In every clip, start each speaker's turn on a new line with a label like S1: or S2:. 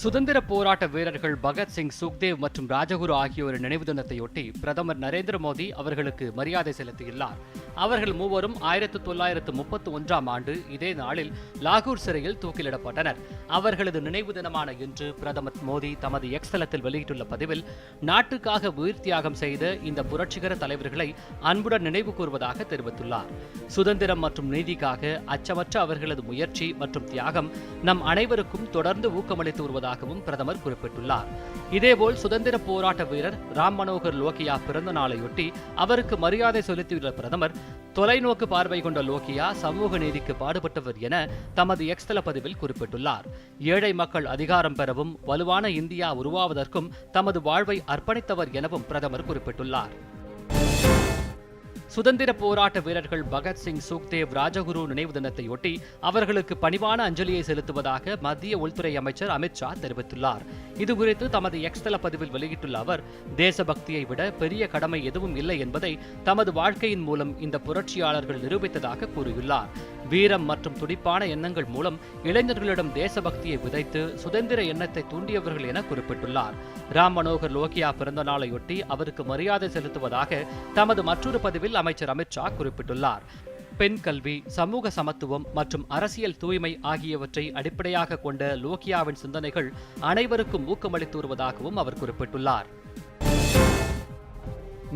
S1: சுதந்திர போராட்ட வீரர்கள் பகத்சிங் சுக்தேவ் மற்றும் ராஜகுரு ஆகியோரின் நினைவு தினத்தையொட்டி பிரதமர் நரேந்திர மோடி அவர்களுக்கு மரியாதை செலுத்தியுள்ளார் அவர்கள் மூவரும் ஆயிரத்து தொள்ளாயிரத்து முப்பத்தி ஒன்றாம் ஆண்டு இதே நாளில் லாகூர் சிறையில் தூக்கிலிடப்பட்டனர் அவர்களது நினைவு தினமான இன்று பிரதமர் மோடி தமது எக்ஸ்தலத்தில் வெளியிட்டுள்ள பதிவில் நாட்டுக்காக உயிர் தியாகம் செய்த இந்த புரட்சிகர தலைவர்களை அன்புடன் நினைவு கூறுவதாக தெரிவித்துள்ளார் சுதந்திரம் மற்றும் நீதிக்காக அச்சமற்ற அவர்களது முயற்சி மற்றும் தியாகம் நம் அனைவருக்கும் தொடர்ந்து ஊக்கமளித்து வருவதாக வருவதாகவும் பிரதமர் குறிப்பிட்டுள்ளார் இதேபோல் சுதந்திர போராட்ட வீரர் ராம் மனோகர் லோகியா பிறந்த நாளையொட்டி அவருக்கு மரியாதை செலுத்தியுள்ள பிரதமர் தொலைநோக்கு பார்வை கொண்ட லோகியா சமூக நீதிக்கு பாடுபட்டவர் என தமது எக்ஸ்தல பதிவில் குறிப்பிட்டுள்ளார் ஏழை மக்கள் அதிகாரம் பெறவும் வலுவான இந்தியா உருவாவதற்கும் தமது வாழ்வை அர்ப்பணித்தவர் எனவும் பிரதமர் குறிப்பிட்டுள்ளார் சுதந்திர போராட்ட வீரர்கள் பகத்சிங் சுக்தேவ் ராஜகுரு நினைவு தினத்தையொட்டி அவர்களுக்கு பணிவான அஞ்சலியை செலுத்துவதாக மத்திய உள்துறை அமைச்சர் அமித்ஷா தெரிவித்துள்ளார் இதுகுறித்து தமது எக்ஸ் தள பதிவில் வெளியிட்டுள்ள அவர் தேசபக்தியை விட பெரிய கடமை எதுவும் இல்லை என்பதை தமது வாழ்க்கையின் மூலம் இந்த புரட்சியாளர்கள் நிரூபித்ததாக கூறியுள்ளார் வீரம் மற்றும் துடிப்பான எண்ணங்கள் மூலம் இளைஞர்களிடம் தேசபக்தியை விதைத்து சுதந்திர எண்ணத்தை தூண்டியவர்கள் என குறிப்பிட்டுள்ளார் ராம் மனோகர் லோகியா பிறந்த நாளையொட்டி அவருக்கு மரியாதை செலுத்துவதாக தமது மற்றொரு பதிவில் அமைச்சர் அமித்ஷா குறிப்பிட்டுள்ளார் பெண் கல்வி சமூக சமத்துவம் மற்றும் அரசியல் தூய்மை ஆகியவற்றை அடிப்படையாக கொண்ட லோகியாவின் சிந்தனைகள் அனைவருக்கும் ஊக்கமளித்து வருவதாகவும் அவர் குறிப்பிட்டுள்ளார்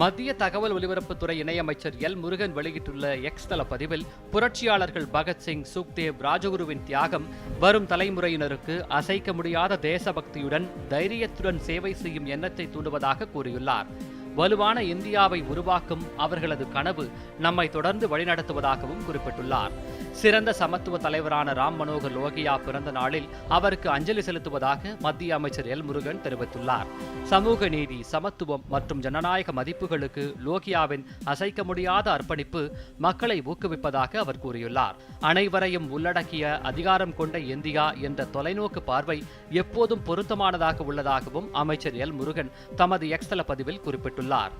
S1: மத்திய தகவல் ஒலிபரப்புத்துறை இணையமைச்சர் எல் முருகன் வெளியிட்டுள்ள எக்ஸ் தள பதிவில் புரட்சியாளர்கள் பகத்சிங் சுக்தேவ் ராஜகுருவின் தியாகம் வரும் தலைமுறையினருக்கு அசைக்க முடியாத தேசபக்தியுடன் தைரியத்துடன் சேவை செய்யும் எண்ணத்தை தூண்டுவதாக கூறியுள்ளார் வலுவான இந்தியாவை உருவாக்கும் அவர்களது கனவு நம்மை தொடர்ந்து வழிநடத்துவதாகவும் குறிப்பிட்டுள்ளார் சிறந்த சமத்துவ தலைவரான ராம் மனோகர் லோகியா பிறந்த நாளில் அவருக்கு அஞ்சலி செலுத்துவதாக மத்திய அமைச்சர் எல் முருகன் தெரிவித்துள்ளார் சமூக நீதி சமத்துவம் மற்றும் ஜனநாயக மதிப்புகளுக்கு லோகியாவின் அசைக்க முடியாத அர்ப்பணிப்பு மக்களை ஊக்குவிப்பதாக அவர் கூறியுள்ளார் அனைவரையும் உள்ளடக்கிய அதிகாரம் கொண்ட இந்தியா என்ற தொலைநோக்கு பார்வை எப்போதும் பொருத்தமானதாக உள்ளதாகவும் அமைச்சர் எல் முருகன் தமது எக்ஸ்தல பதிவில் குறிப்பிட்டுள்ளார்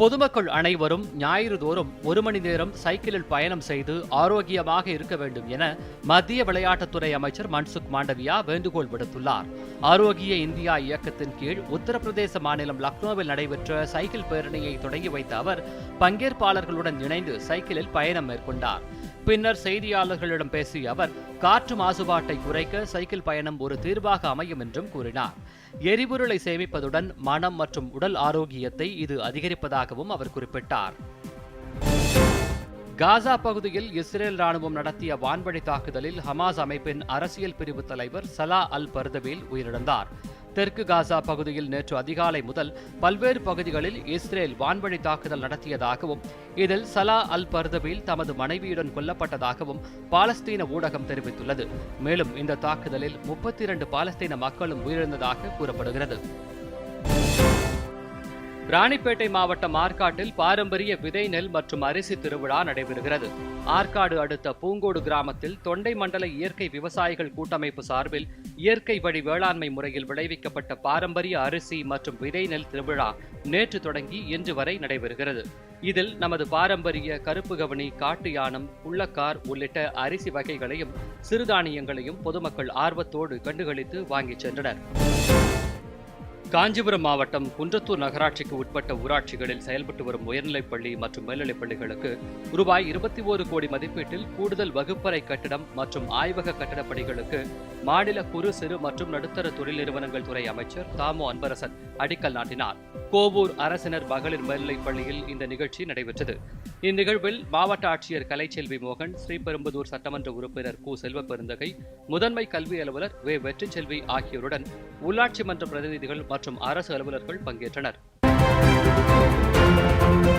S2: பொதுமக்கள் அனைவரும் ஞாயிறு தோறும் ஒரு மணி நேரம் சைக்கிளில் பயணம் செய்து ஆரோக்கியமாக இருக்க வேண்டும் என மத்திய விளையாட்டுத்துறை அமைச்சர் மன்சுக் மாண்டவியா வேண்டுகோள் விடுத்துள்ளார் ஆரோக்கிய இந்தியா இயக்கத்தின் கீழ் உத்தரப்பிரதேச மாநிலம் லக்னோவில் நடைபெற்ற சைக்கிள் பேரணியை தொடங்கி வைத்த அவர் பங்கேற்பாளர்களுடன் இணைந்து சைக்கிளில் பயணம் மேற்கொண்டார் பின்னர் செய்தியாளர்களிடம் பேசிய அவர் காற்று மாசுபாட்டை குறைக்க சைக்கிள் பயணம் ஒரு தீர்வாக அமையும் என்றும் கூறினார் எரிபொருளை சேமிப்பதுடன் மனம் மற்றும் உடல் ஆரோக்கியத்தை இது அதிகரிப்பதாகவும் அவர் குறிப்பிட்டார்
S3: காசா பகுதியில் இஸ்ரேல் ராணுவம் நடத்திய வான்வழி தாக்குதலில் ஹமாஸ் அமைப்பின் அரசியல் பிரிவு தலைவர் சலா அல் பர்தவேல் உயிரிழந்தார் தெற்கு காசா பகுதியில் நேற்று அதிகாலை முதல் பல்வேறு பகுதிகளில் இஸ்ரேல் வான்வழி தாக்குதல் நடத்தியதாகவும் இதில் சலா அல் பர்தபில் தமது மனைவியுடன் கொல்லப்பட்டதாகவும் பாலஸ்தீன ஊடகம் தெரிவித்துள்ளது மேலும் இந்த தாக்குதலில் முப்பத்தி இரண்டு பாலஸ்தீன மக்களும் உயிரிழந்ததாக கூறப்படுகிறது
S4: ராணிப்பேட்டை மாவட்டம் ஆற்காட்டில் பாரம்பரிய விதை நெல் மற்றும் அரிசி திருவிழா நடைபெறுகிறது ஆற்காடு அடுத்த பூங்கோடு கிராமத்தில் தொண்டை மண்டல இயற்கை விவசாயிகள் கூட்டமைப்பு சார்பில் இயற்கை வழி வேளாண்மை முறையில் விளைவிக்கப்பட்ட பாரம்பரிய அரிசி மற்றும் விதை நெல் திருவிழா நேற்று தொடங்கி இன்று வரை நடைபெறுகிறது இதில் நமது பாரம்பரிய கருப்பு கவனி காட்டு யானம் புள்ளக்கார் உள்ளிட்ட அரிசி வகைகளையும் சிறுதானியங்களையும் பொதுமக்கள் ஆர்வத்தோடு கண்டுகளித்து வாங்கிச் சென்றனர்
S5: காஞ்சிபுரம் மாவட்டம் குன்றத்தூர் நகராட்சிக்கு உட்பட்ட ஊராட்சிகளில் செயல்பட்டு வரும் உயர்நிலைப்பள்ளி மற்றும் மேல்நிலைப் பள்ளிகளுக்கு ரூபாய் இருபத்தி ஓரு கோடி மதிப்பீட்டில் கூடுதல் வகுப்பறை கட்டிடம் மற்றும் ஆய்வக கட்டிடப் பணிகளுக்கு மாநில குறு சிறு மற்றும் நடுத்தர தொழில் நிறுவனங்கள் துறை அமைச்சர் தாமு அன்பரசன் அடிக்கல் நாட்டினார் கோவூர் அரசினர் மகளிர் மேல்நிலைப் பள்ளியில் இந்த நிகழ்ச்சி நடைபெற்றது இந்நிகழ்வில் மாவட்ட ஆட்சியர் கலைச்செல்வி மோகன் ஸ்ரீபெரும்புதூர் சட்டமன்ற உறுப்பினர் கு செல்வ பெருந்தகை முதன்மை கல்வி அலுவலர் வெற்றிச்செல்வி ஆகியோருடன் உள்ளாட்சி மன்ற பிரதிநிதிகள் மற்றும் மற்றும் அரசு அலுவலர்கள் பங்கேற்றனர்